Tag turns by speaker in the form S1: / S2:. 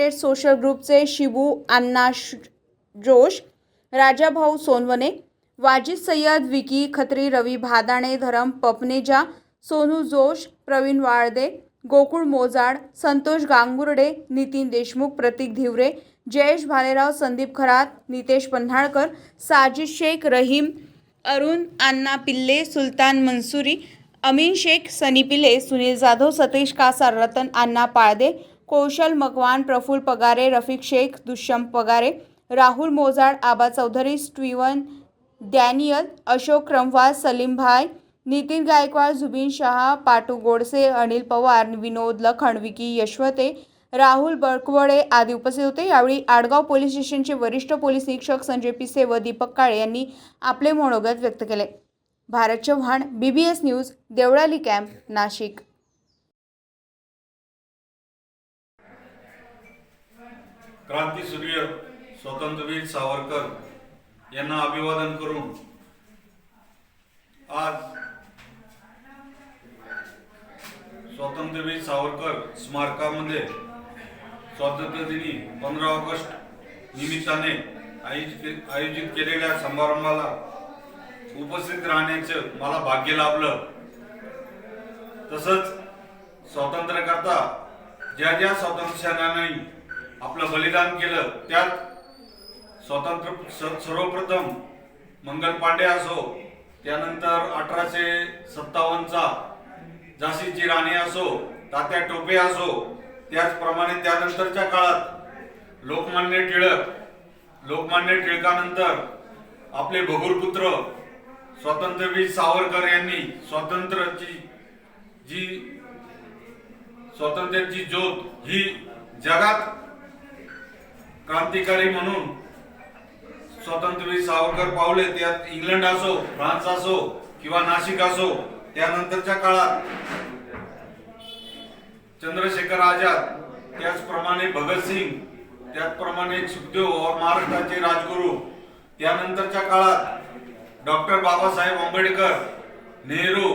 S1: United social ग्रुपचे शिबू अण्णा श- जोश राजाभाऊ सोनवणे वाजिद सय्यद विकी खत्री रवी भादाणे धरम पपनेजा सोनू जोश प्रवीण वाळदे गोकुळ मोजाड संतोष गांगुर्डे नितीन देशमुख प्रतीक धिवरे जयेश भालेराव संदीप खरात नितेश पन्हाळकर साजिद शेख रहीम अरुण अण्णा पिल्ले सुलतान मनसुरी अमीन शेख सनी पिल्ले सुनील जाधव सतीश कासार रतन अण्णा पाळदे कौशल मकवान प्रफुल पगारे रफिक शेख दुष्यम पगारे राहुल मोजाड आबा चौधरी स्टीवन डॅनियल अशोक क्रमवाल सलीम भाई नितीन गायकवाड झुबिन शहा पाटू गोडसे अनिल पवार विनोद लखण विकी यशवते राहुल बळकवडे आदी उपस्थित होते. यावेळी आडगाव पोलीस स्टेशनचे वरिष्ठ पोलीस निरीक्षक संजय पिसे व दीपक काळे यांनी आपले मनोगत व्यक्त केले. Bharat Chavan B B S news Deolali camp Nashik.
S2: क्रांतीसूर्य स्वातंत्र्यवीर सावरकर यांना अभिवादन करून आज स्वातंत्र्यवीर सावरकर स्मारकामध्ये स्वातंत्र्य दिनी पंधरा ऑगस्ट निमित्ताने आयोजित आयोजित केलेल्या समारंभाला उपस्थित राहण्याचं मला भाग्य लाभलं. तसंच स्वातंत्र्यकरता ज्या ज्या स्वातंत्र्य सेनानी आपलं बलिदान केलं. त्यात स्वातंत्र्य स- सर्वप्रथम मंगल पांडे असो त्यानंतर अठराशे सत्तावन्नचा झाशीची राणी असो तात्या टोपे असो त्याचप्रमाणे त्यानंतरच्या काळात लोकमान्य टिळक लोकमान्य टिळकानंतर आपले भगुरपुत्र स्वातंत्र्यवीर सावरकर यांनी स्वातंत्र्याची जी स्वातंत्र्याची ज्योत ही जगात क्रांतिकारी म्हणून स्वातंत्र्यवीर सावरकर पावले त्यात इंग्लंड असो फ्रान्स असो किंवा नाशिक असो त्यानंतरच्या काळात चंद्रशेखर आझाद त्याचप्रमाणे भगतसिंग त्याचप्रमाणे सुखदेव व महाराष्ट्राचे राजगुरू त्यानंतरच्या काळात डॉक्टर बाबासाहेब आंबेडकर नेहरू